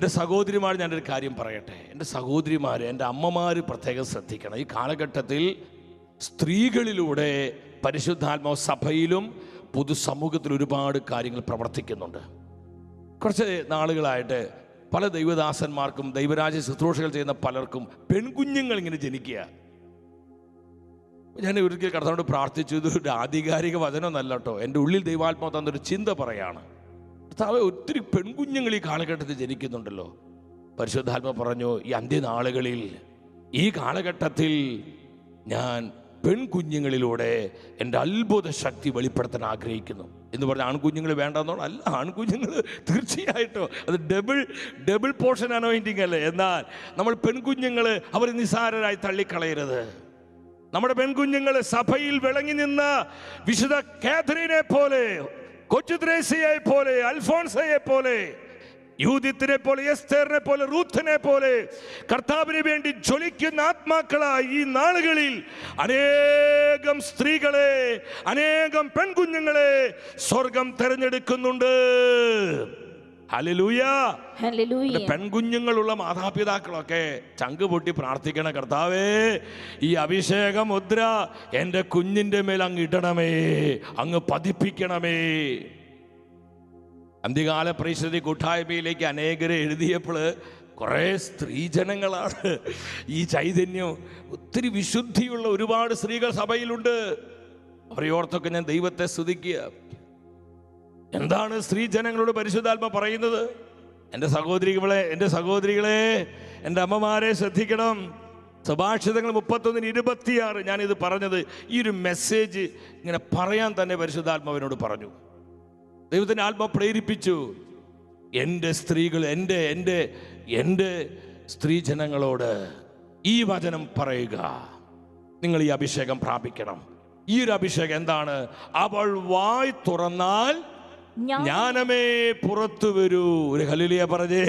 എന്റെ സഹോദരിമാർ ഞാനൊരു കാര്യം പറയട്ടെ? എന്റെ സഹോദരിമാർ എന്റെ അമ്മമാർ പ്രത്യേകം ശ്രദ്ധിക്കണം. ഈ കാലഘട്ടത്തിൽ സ്ത്രീകളിലൂടെ പരിശുദ്ധാത്മാവ് സഭയിലും പൊതുസമൂഹത്തിൽ ഒരുപാട് കാര്യങ്ങൾ പ്രവർത്തിക്കുന്നുണ്ട്. കുറച്ച് നാളുകളായിട്ട് പല ദൈവദാസന്മാർക്കും ദൈവരാജ്യ ശുശ്രൂഷകൾ ചെയ്യുന്ന പലർക്കും പെൺകുഞ്ഞുങ്ങൾ ഇങ്ങനെ ജനിക്കുക. ഞാൻ ഒരിക്കൽ കർത്താവോട് പ്രാർത്ഥിച്ചു ഇതൊരു ആധികാരിക വചനമൊന്നല്ല കേട്ടോ. എന്റെ ഉള്ളിൽ ദൈവാത്മാവ് തന്നൊരു ചിന്ത പറയാണ്. കർത്താവ് ഒത്തിരി പെൺകുഞ്ഞുങ്ങൾ ഈ കാലഘട്ടത്തിൽ ജനിക്കുന്നുണ്ടല്ലോ. പരിശുദ്ധാത്മ പറഞ്ഞു ഈ അന്ത്യനാളുകളിൽ ഈ കാലഘട്ടത്തിൽ ഞാൻ പെൺകുഞ്ഞുങ്ങളിലൂടെ എന്റെ അത്ഭുത ശക്തി വെളിപ്പെടുത്താൻ ആഗ്രഹിക്കുന്നു. എന്ന് പറഞ്ഞ ആൺകുഞ്ഞുങ്ങൾ വേണ്ടെന്നോണം. അല്ല ആൺകുഞ്ഞുങ്ങൾ തീർച്ചയായിട്ടും അത് ഡബിൾ ഡബിൾ പോർഷൻ അനോയിന്റിങ് അല്ലേ? എന്നാൽ നമ്മൾ പെൺകുഞ്ഞുങ്ങൾ അവർ നിസാരരായി തള്ളിക്കളയരുത്. നമ്മുടെ പെൺകുഞ്ഞുങ്ങൾ സഭയിൽ വിളങ്ങി നിന്ന വിശുദ്ധ കാഥറിനെ പോലെ കൊച്ചു ത്രേസ്യയെ പോലെ അൽഫോൺസയെ പോലെ യൂതിത്തിനെ പോലെ എസ്തേറിനെ പോലെ റൂത്തിനെ പോലെ കർത്താവിന് വേണ്ടി ജ്വലിക്കുന്ന ആത്മാക്കളായി ഈ നാളുകളിൽ അനേകം സ്ത്രീകളെ അനേകം പെൺകുഞ്ഞുങ്ങളെ സ്വർഗം തെരഞ്ഞെടുക്കുന്നുണ്ട്. പെൺകുഞ്ഞുങ്ങളുള്ള മാതാപിതാക്കളൊക്കെ ചങ്ക് പൊട്ടി പ്രാർത്ഥിക്കണ കർത്താവേ ഈ അഭിഷേക മുദ്ര എന്റെ കുഞ്ഞിന്റെ മേൽ അങ്ങ് ഇടണമേ അങ്ങ് പതിപ്പിക്കണമേ. അന്ത്യകാല പരിസ്ഥിതി കൂട്ടായ്മയിലേക്ക് അനേകരെ എഴുതിയപ്പോൾ കുറേ സ്ത്രീജനങ്ങളാണ്. ഈ ചൈതന്യം ഒത്തിരി വിശുദ്ധിയുള്ള ഒരുപാട് സ്ത്രീകൾ സഭയിലുണ്ട്. അവരെ ഓർത്തൊക്കെ ഞാൻ ദൈവത്തെ സ്തുതിക്കുക. എന്താണ് സ്ത്രീ ജനങ്ങളോട് പരിശുദ്ധാത്മ പറയുന്നത്? എന്റെ സഹോദരികളെ എന്റെ സഹോദരികളെ എന്റെ അമ്മമാരെ ശ്രദ്ധിക്കണം. സുഭാഷിതങ്ങൾ മുപ്പത്തൊന്നിന് ഇരുപത്തിയാറ് ഞാനിത് പറഞ്ഞത് ഈ ഒരു മെസ്സേജ് ഇങ്ങനെ പറയാൻ തന്നെ പരിശുദ്ധാത്മാവിനോട് പറഞ്ഞു. ദൈവത്തിന്റെ ആത്മ പ്രേരിപ്പിച്ചു. എന്റെ സ്ത്രീകൾ എന്റെ എന്റെ എന്റെ സ്ത്രീ ജനങ്ങളോട് ഈ വചനം പറയുക. നിങ്ങൾ ഈ അഭിഷേകം പ്രാപിക്കണം. ഈ ഒരു അഭിഷേകം എന്താണ്? അവൾ വായ് തുറന്നാൽ ജ്ഞാനമേ പുറത്തു വരൂ. ഒരു ഹലിലിയ പറഞ്ഞേ.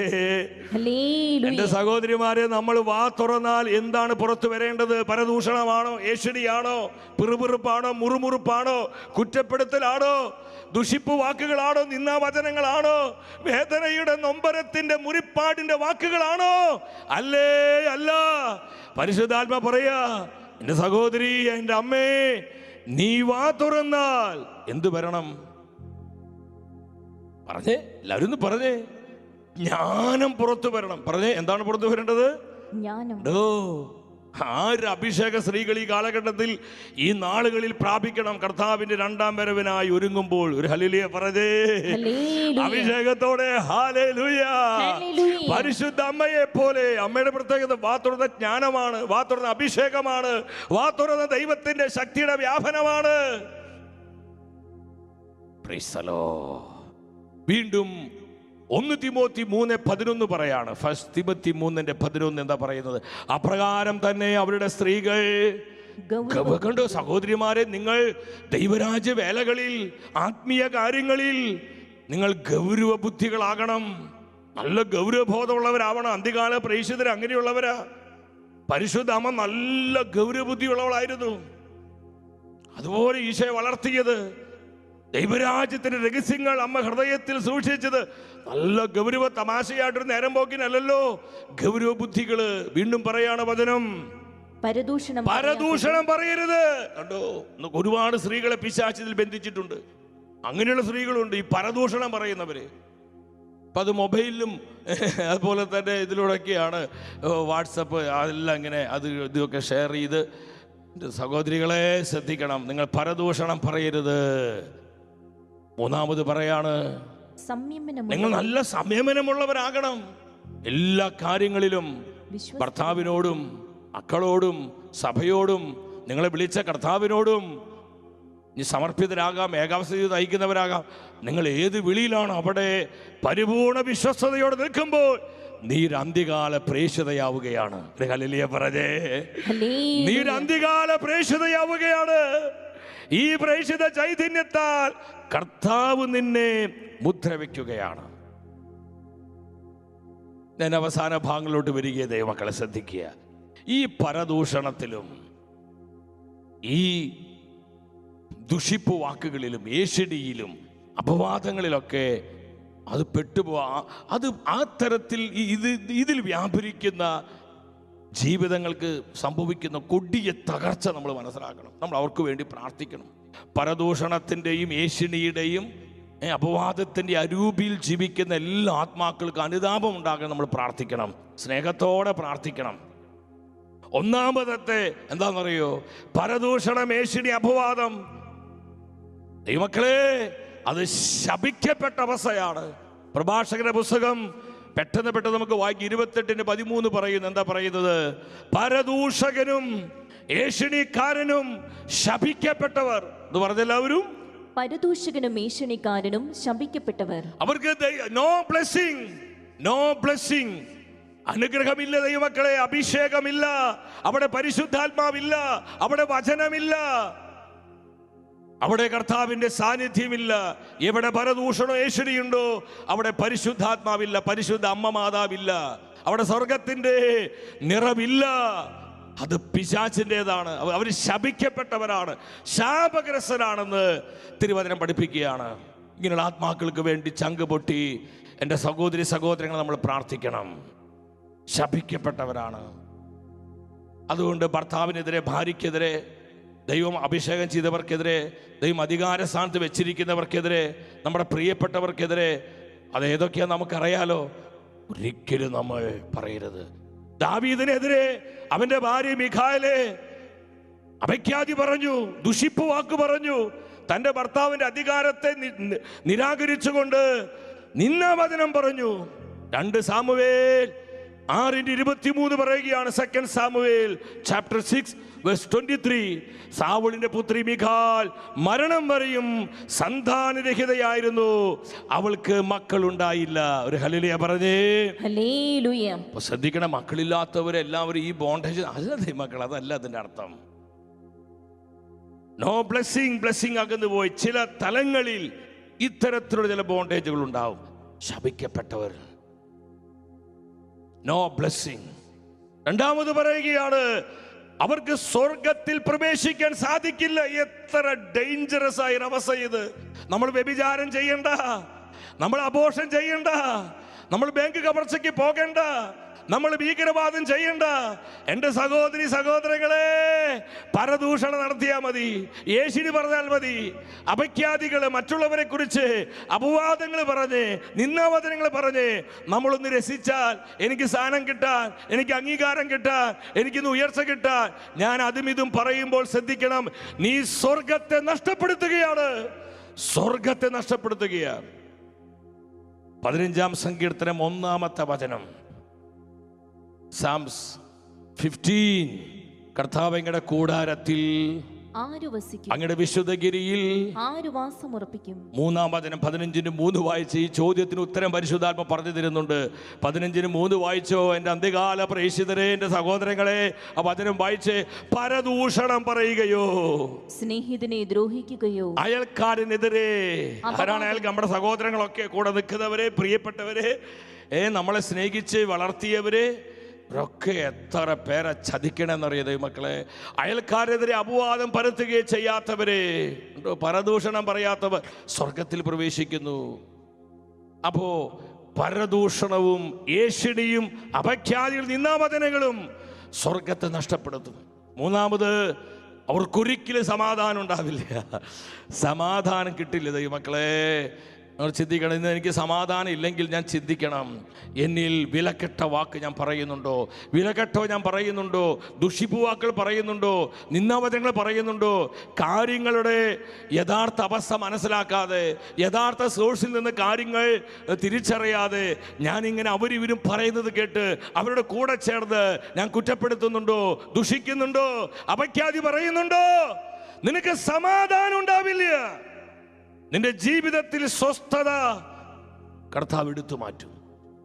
എന്റെ സഹോദരിമാരെ നമ്മൾ വാ തുറന്നാൽ എന്താണ് പുറത്തു വരേണ്ടത്? പരദൂഷണമാണോ? ഏഷണിയാണോ പിറുപിറുപ്പാണോ? മുറുമുറുപ്പാണോ? കുറ്റപ്പെടുത്തലാണോ? ദുഷിപ്പ് വാക്കുകളാണോ? നിന്നാവചനങ്ങളാണോ വേദനയുടെ നൊമ്പരത്തിന്റെ മുറിപ്പാടിന്റെ വാക്കുകളാണോ? അല്ലേ അല്ല. പരിശുദ്ധാത്മ പറയാ എന്റെ സഹോദരി എന്റെ അമ്മേ നീ വാ തുറന്നാൽ എന്തു വരണം? പറഞ്ഞേ എല്ലാവരും ഒന്ന് പറഞ്ഞേ. ജ്ഞാനം പുറത്തു വരണം. പറഞ്ഞേ എന്താണ് പുറത്തു വരേണ്ടത്? ഓ ആര് അഭിഷേക സ്ത്രീകൾ ഈ കാലഘട്ടത്തിൽ ഈ നാളുകളിൽ പ്രാപിക്കണം? കർത്താവിന്റെ രണ്ടാം വരവിനായി ഒരുങ്ങുമ്പോൾ ഒരു ഹലിലിയ പറഞ്ഞേ. അഭിഷേകത്തോടെ. പരിശുദ്ധ അമ്മയെ പോലെ അമ്മയുടെ പ്രത്യേകത വാ തുറന്ന ജ്ഞാനമാണ് വാ തുറന്ന അഭിഷേകമാണ് വാ തുറന്ന ദൈവത്തിന്റെ ശക്തിയുടെ വ്യാപനമാണ്. പ്രീസലോ. വീണ്ടും ഒന്ന് തിമോത്തി മൂന്ന് പതിനൊന്ന് പറയാണ്. ഫസ്റ്റ് തിമത്തി മൂന്നിന്റെ പതിനൊന്ന് എന്താ പറയുന്നത്? അപ്രകാരം തന്നെ അവരുടെ സ്ത്രീകൾ കണ്ടോ? സഹോദരിമാരെ നിങ്ങൾ ദൈവരാജ്യ വേലകളിൽ ആത്മീയ കാര്യങ്ങളിൽ നിങ്ങൾ ഗൗരവ ബുദ്ധികളാകണം. നല്ല ഗൗരവബോധമുള്ളവരാവണം. അന്തികാല പ്രേക്ഷിതർ അങ്ങനെയുള്ളവരാ. പരിശുദ്ധ അമ്മ നല്ല ഗൗരവബുദ്ധിയുള്ളവളായിരുന്നു. അതുപോലെ ഈശോയെ വളർത്തിയത് ദൈവരാജ്യത്തിന്റെ രഹസ്യങ്ങൾ അമ്മ ഹൃദയത്തിൽ സൂക്ഷിച്ചത് നല്ല ഗൗരവ തമാശയായിട്ടൊരു നേരം പോക്കിനല്ലല്ലോ. ഗൗരവ ബുദ്ധികൾ വീണ്ടും പറയാണ് വചനം. പരദൂഷണം പരദൂഷണം പറയരുത്. കണ്ടോ? ഒരുപാട് സ്ത്രീകളെ പിശാചിൽ ബന്ധിച്ചിട്ടുണ്ട്. അങ്ങനെയുള്ള സ്ത്രീകളുണ്ട് ഈ പരദൂഷണം പറയുന്നവര്. അപ്പം അത് മൊബൈലിലും അതുപോലെ തന്നെ ഇതിലൂടെയൊക്കെയാണ് വാട്സപ്പ് അതെല്ലാം ഇങ്ങനെ അത് ഇതൊക്കെ ഷെയർ ചെയ്ത്. സഹോദരികളെ ശ്രദ്ധിക്കണം. നിങ്ങൾ പരദൂഷണം പറയരുത്. മൂന്നാമത് പറയാണ് നിങ്ങൾ നല്ല സംയമനമുള്ളവരാകണം. എല്ലാ കാര്യങ്ങളിലും ഭർത്താവിനോടും മക്കളോടും സഭയോടും നിങ്ങളെ വിളിച്ച കർത്താവിനോടും നീ സമർപ്പിതരാകാം ഏകാവസ്ഥ നയിക്കുന്നവരാകാം. നിങ്ങൾ ഏത് വിളിയിലാണോ അവിടെ പരിപൂർണ വിശ്വസ്തയോടെ നിൽക്കുമ്പോൾ നീ ഒരു അന്ത്യകാല പ്രേക്ഷിതയാവുകയാണ്. പറഞ്ഞേ. നീ ഒരു അന്ത്യകാല പ്രേക്ഷിതയാവുകയാണ്. ഈ പ്രേക്ഷിത ചൈതന്യത്താൽ കർത്താവ് നിന്നെ മുദ്ര വയ്ക്കുകയാണ് ഞാൻ അവസാന ഭാഗങ്ങളിലോട്ട് വരികയെ ദൈവക്കളെ ശ്രദ്ധിക്കുക. ഈ പരദൂഷണത്തിലും ഈ ദുഷിപ്പ് വാക്കുകളിലും ഏഷ്യടിയിലും അപവാദങ്ങളിലൊക്കെ അത് പെട്ടുപോ അത് ആ തരത്തിൽ ഇത് ഇതിൽ വ്യാപരിക്കുന്ന ജീവിതങ്ങൾക്ക് സംഭവിക്കുന്ന കൊടിയ തകർച്ച നമ്മൾ മനസ്സിലാക്കണം. നമ്മൾ അവർക്ക് വേണ്ടി പ്രാർത്ഥിക്കണം. പരദൂഷണത്തിന്റെയും ഏഷ്യണിയുടെയും അപവാദത്തിന്റെ അരൂപിയിൽ ജീവിക്കുന്ന എല്ലാ ആത്മാക്കൾക്കും അനുതാപം ഉണ്ടാകാൻ നമ്മൾ പ്രാർത്ഥിക്കണം. സ്നേഹത്തോടെ പ്രാർത്ഥിക്കണം. ഒന്നാമതത്തെ എന്താണെന്നറിയോ? പരദൂഷണം ഏഷ്യണി അപവാദം. ദൈവമക്കളെ അത് ശപിക്കപ്പെട്ട അവസ്ഥയാണ്. പ്രഭാഷകന്റെ പുസ്തകം പെട്ടെന്ന് പെട്ടെന്ന് നമുക്ക് വായിക്കും ഇരുപത്തെട്ടിന് പതിമൂന്ന് പറയുന്നു. എന്താ പറയുന്നത്? പരദൂഷകനും ഏഷണിക്കാരനും ശപിക്കപ്പെട്ടവർ. എന്ന് പറഞ്ഞെല്ലാവരും പരദൂഷകനും ഏഷണിക്കാരനും ശപിക്കപ്പെട്ടവർ. അവർക്ക് നോ ബ്ലെസ്സിങ് നോ ബ്ലെസ്സിങ് അനുഗ്രഹമില്ല ദൈവമക്കളെ അഭിഷേകമില്ല. അവിടെ പരിശുദ്ധാത്മാവില്ല അവിടെ വചനമില്ല. അവിടെ കർത്താവിന്റെ സാന്നിധ്യമില്ല. എവിടെ പരദൂഷണോ ഏശ്വരിയുണ്ടോ അവിടെ പരിശുദ്ധാത്മാവില്ല പരിശുദ്ധ അമ്മ മാതാവില്ല. അവിടെ സ്വർഗത്തിന്റെ നിറവില്ല. അത് പിശാചിന്റെതാണ്. അവർ ശപിക്കപ്പെട്ടവരാണ്. ശാപഗ്രസ്തരാണെന്ന് തിരുവചനം പഠിപ്പിക്കുകയാണ്. ഇങ്ങനെയുള്ള ആത്മാക്കൾക്ക് വേണ്ടി ചങ്ക് പൊട്ടി എന്റെ സഹോദരി സഹോദരങ്ങൾ നമ്മൾ പ്രാർത്ഥിക്കണം. ശപിക്കപ്പെട്ടവരാണ്. അതുകൊണ്ട് ഭർത്താവിനെതിരെ ഭാര്യയ്ക്കെതിരെ ദൈവം അഭിഷേകം ചെയ്തവർക്കെതിരെ ദൈവം അധികാര സ്ഥാനത്ത് വെച്ചിരിക്കുന്നവർക്കെതിരെ നമ്മുടെ പ്രിയപ്പെട്ടവർക്കെതിരെ അത് ഏതൊക്കെയാ നമുക്കറിയാലോ? ഒരിക്കലും നമ്മൾ പറയരുത്. ദാവീദിനെതിരെ അവന്റെ ഭാര്യ മിഖായലെ അപഖ്യാതി പറഞ്ഞു ദുഷിപ്പ് വാക്ക് പറഞ്ഞു തന്റെ ഭർത്താവിന്റെ അധികാരത്തെ നിരാകരിച്ചുകൊണ്ട് നിന്നാവചനം പറഞ്ഞു. രണ്ട് സാമുവേൽ ആറിന്റെ ഇരുപത്തിമൂന്ന് പറയുകയാണ് second Samuel chapter six verse twenty three സാവുളിന്റെ പുത്രി മിഖാൽ മരണം വരെയും സന്താനരഹിതയായിരുന്നു. അവൾക്ക് മക്കൾ ഉണ്ടായില്ല ഒരു ഹലിലിയ പറഞ്ഞേ. ശ്രദ്ധിക്കണം മക്കളില്ലാത്തവരെല്ലാവരും ഈ ബോണ്ടേജ് അല്ല മക്കൾ അതല്ല അതിന്റെ അർത്ഥം. നോ ബ്ലെസ്സിങ് ബ്ലെസ്സിങ് അകന്നു പോയി ചില തലങ്ങളിൽ ഇത്തരത്തിലുള്ള ചില ബോണ്ടേജുകൾ ഉണ്ടാവും. ശപിക്കപ്പെട്ടവർ. നോ ബ്ലെസ്സിങ് രണ്ടാമത് പറയുകയാണ് അവർക്ക് സ്വർഗത്തിൽ പ്രവേശിക്കാൻ സാധിക്കില്ല. എത്ര ഡേഞ്ചറസ് ആയ അവസ്ഥ ഇത്. നമ്മൾ വ്യഭിചാരം ചെയ്യണ്ട. നമ്മൾ അബോഷം ചെയ്യണ്ട. നമ്മൾ ബാങ്ക് കവർച്ചയ്ക്ക് പോകണ്ട. നമ്മൾ ഭീകരവാദം ചെയ്യണ്ട. എന്റെ സഹോദരി സഹോദരങ്ങളെ പരദൂഷണം നടത്തിയാൽ മതി. യേശുനി പറഞ്ഞാൽ മതി. അപഖ്യാതികൾ മറ്റുള്ളവരെ കുറിച്ച് അപവാദങ്ങൾ പറഞ്ഞ് നിന്നാവചനങ്ങൾ പറഞ്ഞ് നമ്മളൊന്ന് രസിച്ചാൽ എനിക്ക് സ്ഥാനം കിട്ടാൻ എനിക്ക് അംഗീകാരം കിട്ടാൻ എനിക്കിന്ന് ഉയർച്ച കിട്ടാൻ ഞാൻ അതും ഇതും പറയുമ്പോൾ ശ്രദ്ധിക്കണം. നീ സ്വർഗത്തെ നഷ്ടപ്പെടുത്തുകയാണ്. സ്വർഗത്തെ നഷ്ടപ്പെടുത്തുകയാണ്. പതിനഞ്ചാം സങ്കീർത്തനം ഒന്നാമത്തെ വചനം. സാംസ് ഫിഫ്റ്റീൻ കർത്താവ് എങ്ങടെ കൂടാരത്തിൽ അങ്ങയുടെ വിശുദ്ധഗിരിയിൽ മൂന്നാം വചനം പതിനഞ്ചിന് മൂന്ന് വായിച്ച് ഈ ചോദ്യത്തിന് ഉത്തരം പരിശുദ്ധാത്മ പറഞ്ഞു തരുന്നുണ്ട്. പതിനഞ്ചിന് മൂന്ന് വായിച്ചോ എന്റെ അന്ത്യകാല പ്രേക്ഷിതരെ എന്റെ സഹോദരങ്ങളെ ആ വചനം വായിച്ച് പരദൂഷണം പറയുകയോ. സ്നേഹിതനെ ദ്രോഹിക്കുകയോ. അയൽക്കാരനെതിരെ ആരാണ് അയാൾക്ക്? നമ്മുടെ സഹോദരങ്ങളൊക്കെ കൂടെ നിൽക്കുന്നവരെ പ്രിയപ്പെട്ടവരെ ഏ നമ്മളെ സ്നേഹിച്ച് വളർത്തിയവരെ ഇവരൊക്കെ എത്ര പേരെ ചതിക്കണമെന്നറിയത് മക്കളെ അയൽക്കാരെതിരെ അപവാദം പരത്തുകയും ചെയ്യാത്തവരെ. പരദൂഷണം പറയാത്തവർ സ്വർഗത്തിൽ പ്രവേശിക്കുന്നു. അപ്പോ പരദൂഷണവും ഏഷ്യണിയും അപഖ്യാതികൾ നിന്നാവചനകളും സ്വർഗത്തെ നഷ്ടപ്പെടുത്തും. മൂന്നാമത് അവർക്കൊരിക്കലും സമാധാനം ഉണ്ടാവില്ല. സമാധാനം കിട്ടില്ല ദൈവമക്കളെ. നിങ്ങൾ ചിന്തിക്കണം ഇന്ന് എനിക്ക് സമാധാനം ഇല്ലെങ്കിൽ ഞാൻ ചിന്തിക്കണം. എന്നിൽ വിലക്കെട്ട വാക്ക് ഞാൻ പറയുന്നുണ്ടോ? വിലക്കെട്ടോ ഞാൻ പറയുന്നുണ്ടോ? ദുഷിപ്പുവാക്കൾ പറയുന്നുണ്ടോ? നിന്നാവചനങ്ങൾ പറയുന്നുണ്ടോ? കാര്യങ്ങളുടെ യഥാർത്ഥ അവസ്ഥ മനസ്സിലാക്കാതെ യഥാർത്ഥ സോഴ്സിൽ നിന്ന് കാര്യങ്ങൾ തിരിച്ചറിയാതെ ഞാനിങ്ങനെ അവരിവരും പറയുന്നത് കേട്ട് അവരുടെ കൂടെ ചേർന്ന് ഞാൻ കുറ്റപ്പെടുത്തുന്നുണ്ടോ? ദുഷിക്കുന്നുണ്ടോ? അപഖ്യാതി പറയുന്നുണ്ടോ? നിനക്ക് സമാധാനം ഉണ്ടാവില്ല. നിന്റെ ജീവിതത്തിൽ സ്വസ്ഥത കർത്താവ് എടുത്തു മാറ്റും.